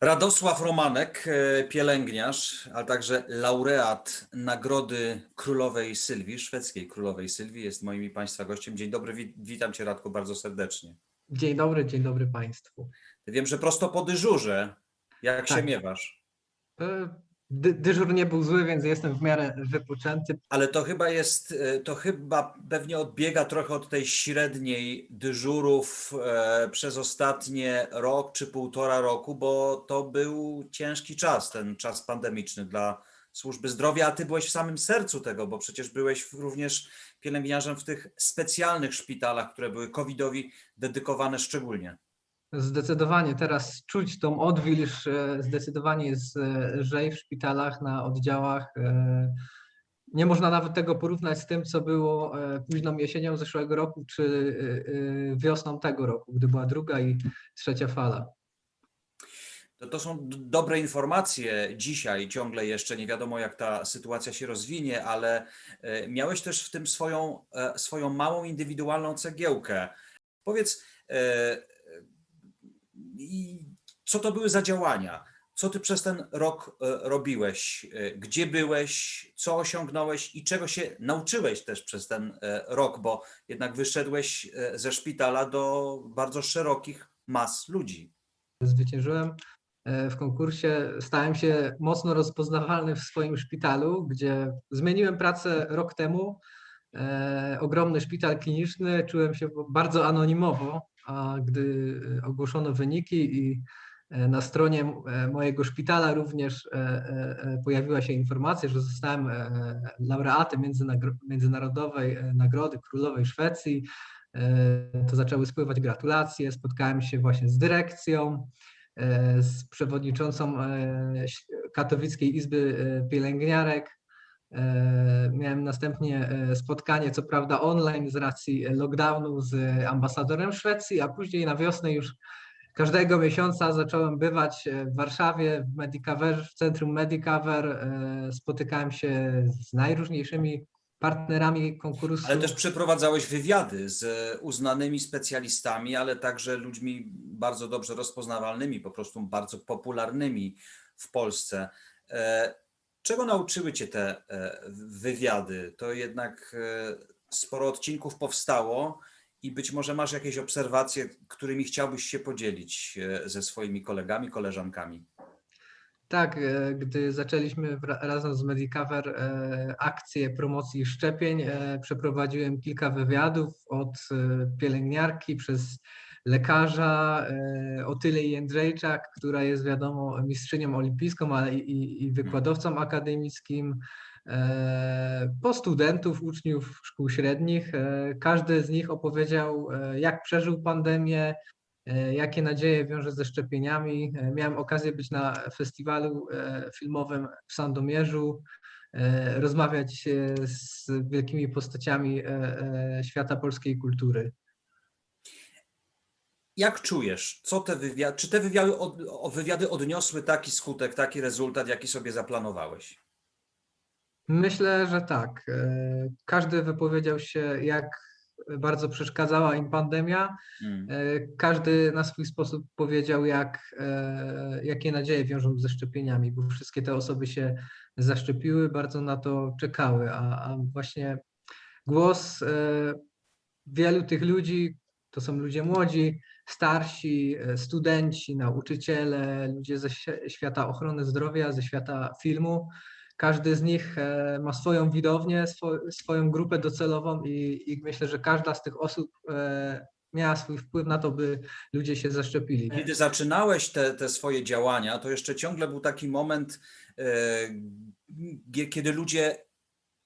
Radosław Romanek, e, pielęgniarz, a także laureat Nagrody Królowej Sylwii, szwedzkiej Królowej Sylwii, jest moim i Państwa gościem. Dzień dobry, wit- witam Cię Radku bardzo serdecznie. Dzień dobry, dzień dobry Państwu. Wiem, że prosto po dyżurze, jak się Tak. miewasz? Dy, dyżur nie był zły, więc jestem w miarę wypoczęty. Ale to chyba jest, e, to chyba pewnie odbiega trochę od tej średniej dyżurów e, przez ostatnie rok czy półtora roku, bo to był ciężki czas, ten czas pandemiczny dla służby zdrowia, a ty byłeś w samym sercu tego, bo przecież byłeś również pielęgniarzem w tych specjalnych szpitalach, które były covidowi dedykowane szczególnie. Zdecydowanie teraz czuć tą odwilż, e, zdecydowanie jest lżej w szpitalach, na oddziałach. e, Nie można nawet tego porównać z tym, co było e, późną jesienią zeszłego roku, czy wiosną tego roku, gdy była druga i trzecia fala. To, to są dobre informacje dzisiaj, ciągle jeszcze nie wiadomo, jak ta sytuacja się rozwinie, ale miałeś też w tym swoją, swoją małą indywidualną cegiełkę. Powiedz, i co to były za działania? Co ty przez ten rok e, robiłeś? E, Gdzie byłeś? Co osiągnąłeś i czego się nauczyłeś też przez ten e, rok? Bo jednak wyszedłeś ze szpitala do bardzo szerokich mas ludzi. Zwyciężyłem w konkursie, stałem się mocno rozpoznawalny w swoim szpitalu, gdzie zmieniłem pracę rok temu. E, ogromny szpital kliniczny, czułem się bardzo anonimowo, a gdy e, ogłoszono wyniki i e, na stronie e, mojego szpitala również pojawiła się informacja, że zostałem laureatem Międzynarodowej Nagrody Królowej Szwecji, to zaczęły spływać gratulacje. Spotkałem się właśnie z dyrekcją, z przewodniczącą Katowickiej Izby Pielęgniarek. E, Miałem następnie e, spotkanie, co prawda online z racji lockdownu z ambasadorem Szwecji, a później na wiosnę już każdego miesiąca zacząłem bywać e, w Warszawie, w Medicover, w centrum Medicover. E, Spotykałem się z najróżniejszymi partnerami konkursu. Ale też przeprowadzałeś wywiady z uznanymi specjalistami, ale także ludźmi bardzo dobrze rozpoznawalnymi, po prostu bardzo popularnymi w Polsce. Czego nauczyły Cię te e, wywiady? To jednak e, sporo odcinków powstało i być może masz jakieś obserwacje, którymi chciałbyś się podzielić e, ze swoimi kolegami, koleżankami. Tak, gdy zaczęliśmy razem z Medicover akcję promocji szczepień, przeprowadziłem kilka wywiadów od pielęgniarki przez lekarza e, Otylii Jędrzejczak, która jest wiadomo mistrzynią olimpijską, ale i, i, wykładowcą akademickim, e, po studentów, uczniów szkół średnich. E, Każdy z nich opowiedział, jak przeżył pandemię, jakie nadzieje wiąże ze szczepieniami. Miałem okazję być na festiwalu filmowym w Sandomierzu, rozmawiać z wielkimi postaciami świata polskiej kultury. Jak czujesz, co te wywiady, czy te wywiady, od, wywiady odniosły taki skutek, taki rezultat, jaki sobie zaplanowałeś? Myślę, że tak. E, Każdy wypowiedział się, jak bardzo przeszkadzała im pandemia. Mm. E, Każdy na swój sposób powiedział, jak, e, jakie nadzieje wiążą ze szczepieniami, bo wszystkie te osoby się zaszczepiły, bardzo na to czekały, a, a właśnie głos wielu tych ludzi, to są ludzie młodzi, starsi, e, studenci, nauczyciele, ludzie ze świ- świata ochrony zdrowia, ze świata filmu. Każdy z nich e, ma swoją widownię, swo, swoją grupę docelową i, i myślę, że każda z tych osób e, miała swój wpływ na to, by ludzie się zaszczepili. Kiedy zaczynałeś te, te swoje działania, to jeszcze ciągle był taki moment, kiedy ludzie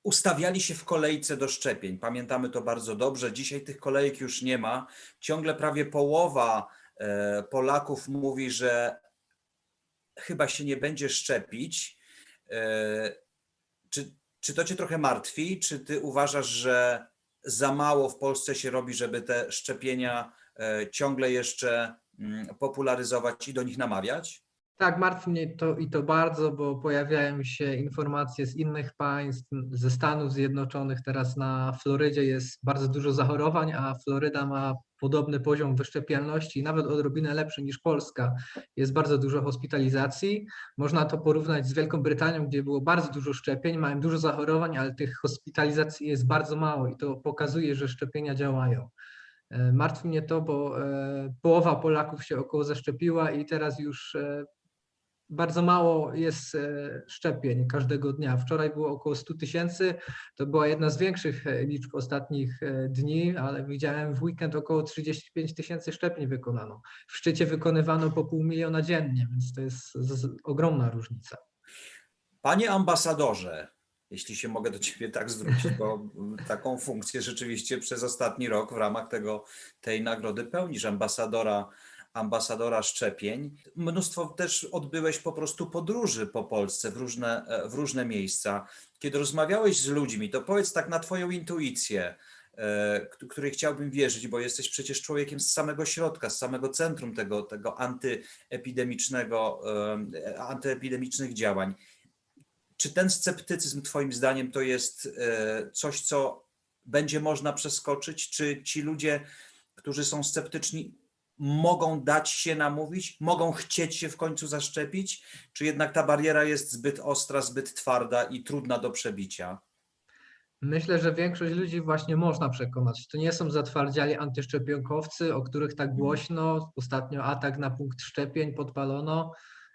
ustawiali się w kolejce do szczepień. Pamiętamy to bardzo dobrze. Dzisiaj tych kolejek już nie ma. Ciągle prawie połowa e, Polaków mówi, że chyba się nie będzie szczepić. E, Czy, czy to cię trochę martwi? Czy ty uważasz, że za mało w Polsce się robi, żeby te szczepienia e, ciągle jeszcze mm, popularyzować i do nich namawiać? Tak, martwi mnie to i to bardzo, bo pojawiają się informacje z innych państw, ze Stanów Zjednoczonych. Teraz na Florydzie jest bardzo dużo zachorowań, a Floryda ma podobny poziom wyszczepialności, nawet odrobinę lepszy niż Polska. Jest bardzo dużo hospitalizacji. Można to porównać z Wielką Brytanią, gdzie było bardzo dużo szczepień, mają dużo zachorowań, ale tych hospitalizacji jest bardzo mało i to pokazuje, że szczepienia działają. E, Martwi mnie to, bo e, połowa Polaków się około zaszczepiła i teraz już e, bardzo mało jest e, szczepień każdego dnia. Wczoraj było około 100 tysięcy. To była jedna z większych e, liczb ostatnich e, dni, ale widziałem w weekend około 35 tysięcy szczepień wykonano. W szczycie wykonywano po pół miliona dziennie, więc to jest ogromna różnica. Panie ambasadorze, jeśli się mogę do Ciebie tak zwrócić, bo taką funkcję rzeczywiście przez ostatni rok w ramach tego, tej nagrody pełnisz ambasadora, ambasadora szczepień. Mnóstwo też odbyłeś po prostu podróży po Polsce w różne, e, w różne miejsca. Kiedy rozmawiałeś z ludźmi, to powiedz tak na Twoją intuicję, e, której chciałbym wierzyć, bo jesteś przecież człowiekiem z samego środka, z samego centrum tego, tego antyepidemicznego, e, antyepidemicznych działań. Czy ten sceptycyzm, Twoim zdaniem, to jest coś, co będzie można przeskoczyć? Czy ci ludzie, którzy są sceptyczni, mogą dać się namówić, mogą chcieć się w końcu zaszczepić? Czy jednak ta bariera jest zbyt ostra, zbyt twarda i trudna do przebicia? Myślę, że większość ludzi właśnie można przekonać. To nie są zatwardziali antyszczepionkowcy, o których tak głośno. Ostatnio atak na punkt szczepień podpalono,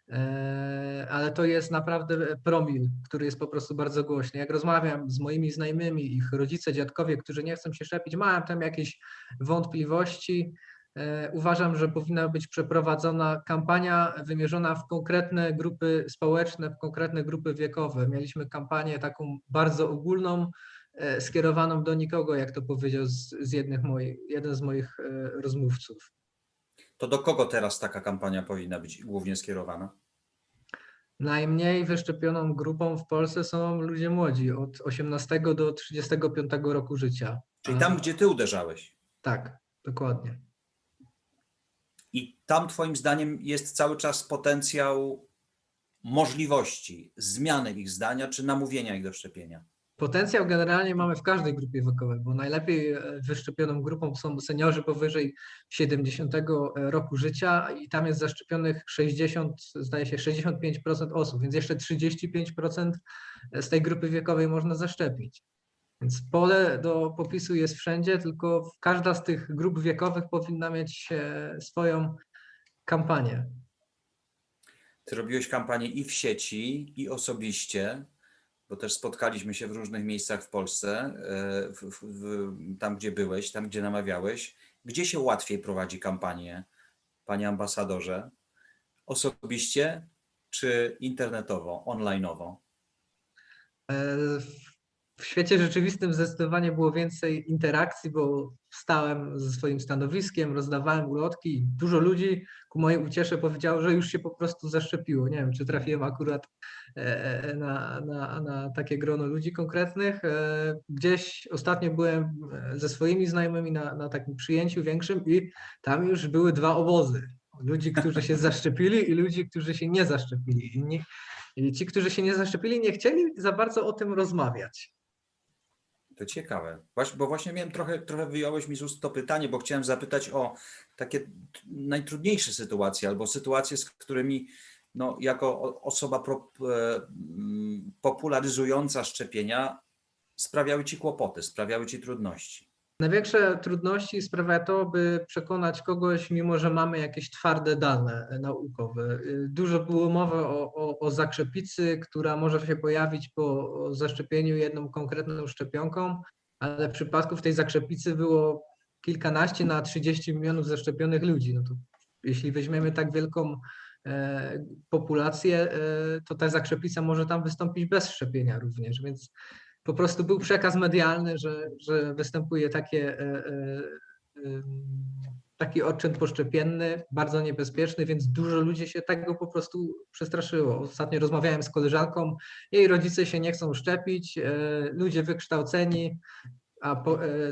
e, ale to jest naprawdę promil, który jest po prostu bardzo głośny. Jak rozmawiam z moimi znajomymi, ich rodzice, dziadkowie, którzy nie chcą się szczepić, mają tam jakieś wątpliwości. E, Uważam, że powinna być przeprowadzona kampania wymierzona w konkretne grupy społeczne, w konkretne grupy wiekowe. Mieliśmy kampanię taką bardzo ogólną, e, skierowaną do nikogo, jak to powiedział z, z jednych moich, jeden z moich e, rozmówców. To do kogo teraz taka kampania powinna być głównie skierowana? Najmniej wyszczepioną grupą w Polsce są ludzie młodzi, od 18 do 35 roku życia. Czyli tam, gdzie Ty uderzałeś. Tak, dokładnie. I tam, Twoim zdaniem, jest cały czas potencjał możliwości zmiany ich zdania czy namówienia ich do szczepienia. Potencjał generalnie mamy w każdej grupie wiekowej, bo najlepiej e, wyszczepioną grupą są seniorzy powyżej 70 roku życia i tam jest zaszczepionych 60, zdaje się 65% osób, więc jeszcze 35% z tej grupy wiekowej można zaszczepić. Więc pole do popisu jest wszędzie, tylko każda z tych grup wiekowych powinna mieć e, swoją kampanię. Ty robiłeś kampanię i w sieci, i osobiście, bo też spotkaliśmy się w różnych miejscach w Polsce, e, w, w, w, tam gdzie byłeś, tam gdzie namawiałeś. Gdzie się łatwiej prowadzi kampanię, panie ambasadorze? Osobiście czy internetowo, onlineowo? W świecie rzeczywistym zdecydowanie było więcej interakcji, bo stałem ze swoim stanowiskiem, rozdawałem ulotki i dużo ludzi ku mojej uciesze powiedziało, że już się po prostu zaszczepiło. Nie wiem, czy trafiłem akurat e, e, na, na, na takie grono ludzi konkretnych. E, Gdzieś ostatnio byłem ze swoimi znajomymi na, na takim przyjęciu większym i tam już były dwa obozy. Ludzi, którzy się zaszczepili i ludzi, którzy się nie zaszczepili. I nie, i ci, którzy się nie zaszczepili, nie chcieli za bardzo o tym rozmawiać. To ciekawe, Właś- bo właśnie miałem trochę, trochę wyjąłeś mi z ust to pytanie, bo chciałem zapytać o takie najtrudniejsze sytuacje albo sytuacje, z którymi no, jako osoba pro, e, popularyzująca szczepienia sprawiały ci kłopoty, sprawiały ci trudności. Największe trudności sprawia to, by przekonać kogoś, mimo że mamy jakieś twarde dane naukowe. Dużo było mowy o, o, o zakrzepicy, która może się pojawić po zaszczepieniu jedną konkretną szczepionką, ale przypadków tej zakrzepicy było kilkanaście na 30 milionów zaszczepionych ludzi. No to jeśli weźmiemy tak wielką e, populację, e, to ta zakrzepica może tam wystąpić bez szczepienia również, więc po prostu był przekaz medialny, że, że występuje takie, e, e, taki odczyn poszczepienny, bardzo niebezpieczny, więc dużo ludzi się tego po prostu przestraszyło. Ostatnio rozmawiałem z koleżanką, jej rodzice się nie chcą szczepić, e, ludzie wykształceni, a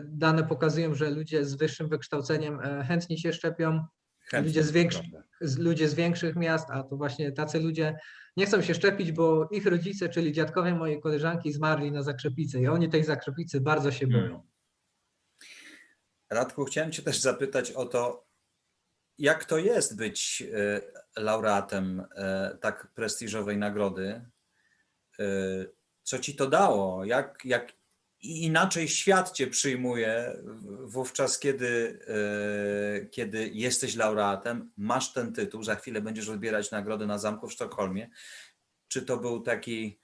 dane pokazują, że ludzie z wyższym wykształceniem chętnie się szczepią, Chętnie, Ludzie z z, ludzie z większych miast, a to właśnie tacy ludzie nie chcą się szczepić, bo ich rodzice, czyli dziadkowie mojej koleżanki zmarli na zakrzepicę i oni tej zakrzepicy bardzo się boją. Hmm. Radku, chciałem Cię też zapytać o to, jak to jest być e, laureatem e, tak prestiżowej nagrody? E, Co Ci to dało? Jak, jak inaczej świat Cię przyjmuje wówczas, kiedy, e, kiedy jesteś laureatem, masz ten tytuł, za chwilę będziesz odbierać nagrodę na Zamku w Sztokholmie. Czy to był taki,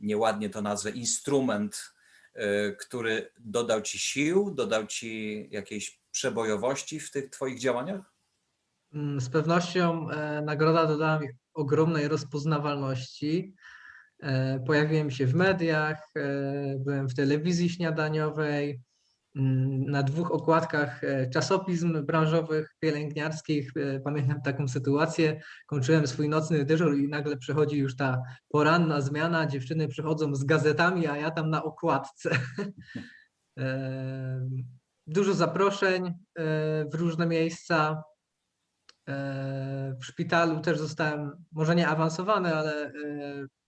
nieładnie to nazwę, instrument, e, który dodał Ci sił, dodał Ci jakiejś przebojowości w tych Twoich działaniach? Mm, Z pewnością e, nagroda dodała mi ogromnej rozpoznawalności. E, Pojawiłem się w mediach, e, byłem w telewizji śniadaniowej, mm, na dwóch okładkach e, czasopism branżowych, pielęgniarskich. Pamiętam taką sytuację. Kończyłem swój nocny dyżur i nagle przychodzi już ta poranna zmiana. Dziewczyny przychodzą z gazetami, a ja tam na okładce. Dużo zaproszeń w różne miejsca. E, W szpitalu też zostałem, może nie awansowany, ale e,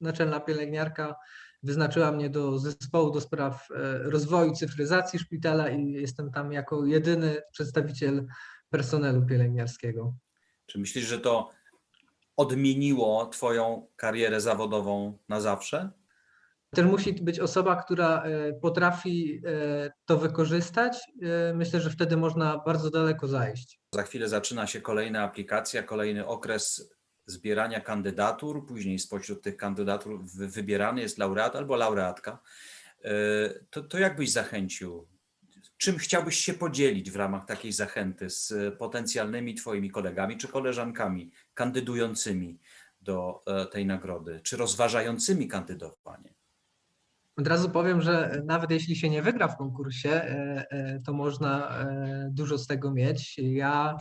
naczelna pielęgniarka wyznaczyła mnie do zespołu do spraw e, rozwoju cyfryzacji szpitala i jestem tam jako jedyny przedstawiciel personelu pielęgniarskiego. Czy myślisz, że to odmieniło Twoją karierę zawodową na zawsze? Też musi być osoba, która e, potrafi e, to wykorzystać. E, Myślę, że wtedy można bardzo daleko zajść. Za chwilę zaczyna się kolejna aplikacja, kolejny okres zbierania kandydatur. Później spośród tych kandydatur wy- wybierany jest laureat albo laureatka. To, to jak byś zachęcił? Czym chciałbyś się podzielić w ramach takiej zachęty z potencjalnymi Twoimi kolegami czy koleżankami kandydującymi do tej nagrody, czy rozważającymi kandydowanie? Od razu powiem, że nawet jeśli się nie wygra w konkursie, e, e, to można e, dużo z tego mieć. Ja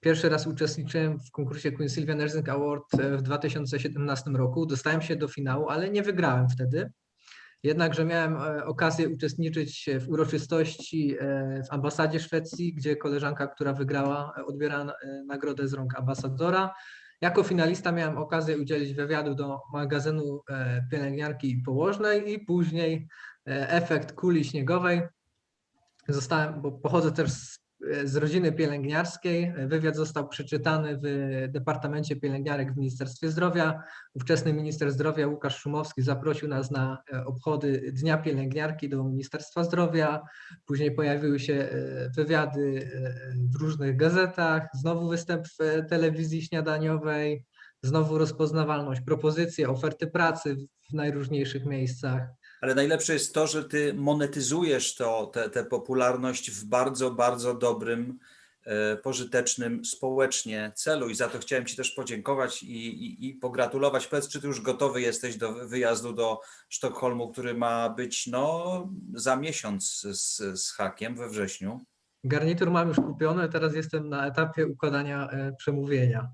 pierwszy raz uczestniczyłem w konkursie Queen Sylvia Nursing Award w 2017 roku. Dostałem się do finału, ale nie wygrałem wtedy. Jednakże miałem okazję uczestniczyć w uroczystości w ambasadzie Szwecji, gdzie koleżanka, która wygrała, odbiera nagrodę z rąk ambasadora. Jako finalista miałem okazję udzielić wywiadu do magazynu e, pielęgniarki położnej i później e, efekt kuli śniegowej. Zostałem, bo pochodzę też z, z rodziny pielęgniarskiej. Wywiad został przeczytany w Departamencie Pielęgniarek w Ministerstwie Zdrowia. Ówczesny minister zdrowia Łukasz Szumowski zaprosił nas na e, obchody Dnia Pielęgniarki do Ministerstwa Zdrowia. Później pojawiły się e, wywiady e, w różnych gazetach, znowu występ w telewizji śniadaniowej, znowu rozpoznawalność, propozycje, oferty pracy w najróżniejszych miejscach. Ale najlepsze jest to, że ty monetyzujesz to, tę popularność w bardzo, bardzo dobrym, e, pożytecznym społecznie celu i za to chciałem Ci też podziękować i, i, i pogratulować. Powiedz, czy Ty już gotowy jesteś do wyjazdu do Sztokholmu, który ma być no, za miesiąc z, z hakiem we wrześniu? Garnitur mam już kupiony, teraz jestem na etapie układania e, przemówienia.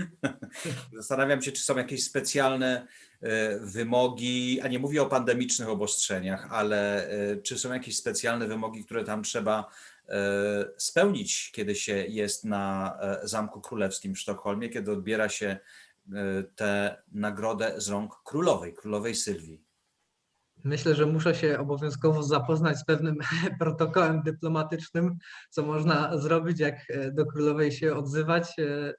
Zastanawiam się, czy są jakieś specjalne e, wymogi, a nie mówię o pandemicznych obostrzeniach, ale e, czy są jakieś specjalne wymogi, które tam trzeba e, spełnić, kiedy się jest na Zamku Królewskim w Sztokholmie, kiedy odbiera się tę nagrodę z rąk królowej, królowej Sylwii. Myślę, że muszę się obowiązkowo zapoznać z pewnym protokołem dyplomatycznym, co można zrobić, jak e, do królowej się odzywać, e, e,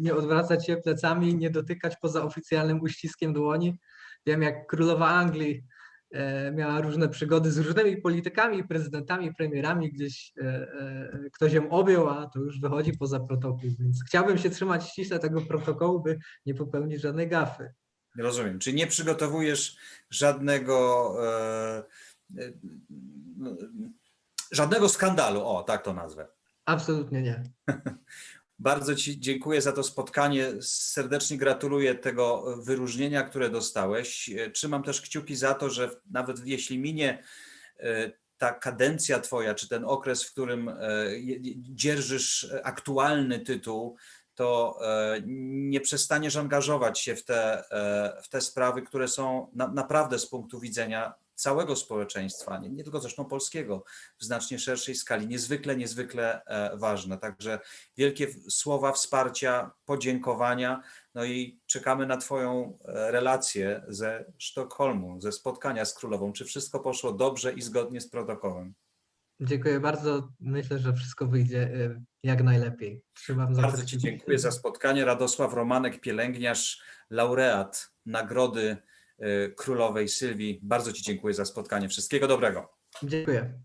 nie odwracać się plecami, nie dotykać poza oficjalnym uściskiem dłoni. Wiem, jak królowa Anglii miała różne przygody z różnymi politykami, prezydentami, premierami, gdzieś ktoś ją objął, a to już wychodzi poza protokół, więc chciałbym się trzymać ściśle tego protokołu, by nie popełnić żadnej gafy. Rozumiem. Czy nie przygotowujesz żadnego, e, e, no, żadnego skandalu? O, tak to nazwę. Absolutnie nie. Bardzo Ci dziękuję za to spotkanie. Serdecznie gratuluję tego wyróżnienia, które dostałeś. Trzymam też kciuki za to, że nawet jeśli minie e, ta kadencja Twoja, czy ten okres, w którym e, dzierżysz aktualny tytuł, to e, nie przestaniesz angażować się w te, e, w te sprawy, które są na, naprawdę z punktu widzenia całego społeczeństwa, nie, nie tylko zresztą polskiego, w znacznie szerszej skali, niezwykle, niezwykle e, ważne. Także wielkie słowa wsparcia, podziękowania. No i czekamy na Twoją relację ze Sztokholmu, ze spotkania z królową. Czy wszystko poszło dobrze i zgodnie z protokołem? Dziękuję bardzo. Myślę, że wszystko wyjdzie e, jak najlepiej. Trzymam za Bardzo. Ci dziękuję za spotkanie. Radosław Romanek, pielęgniarz, laureat Nagrody y, Królowej Sylwii. Bardzo Ci dziękuję za spotkanie. Wszystkiego dobrego. Dziękuję.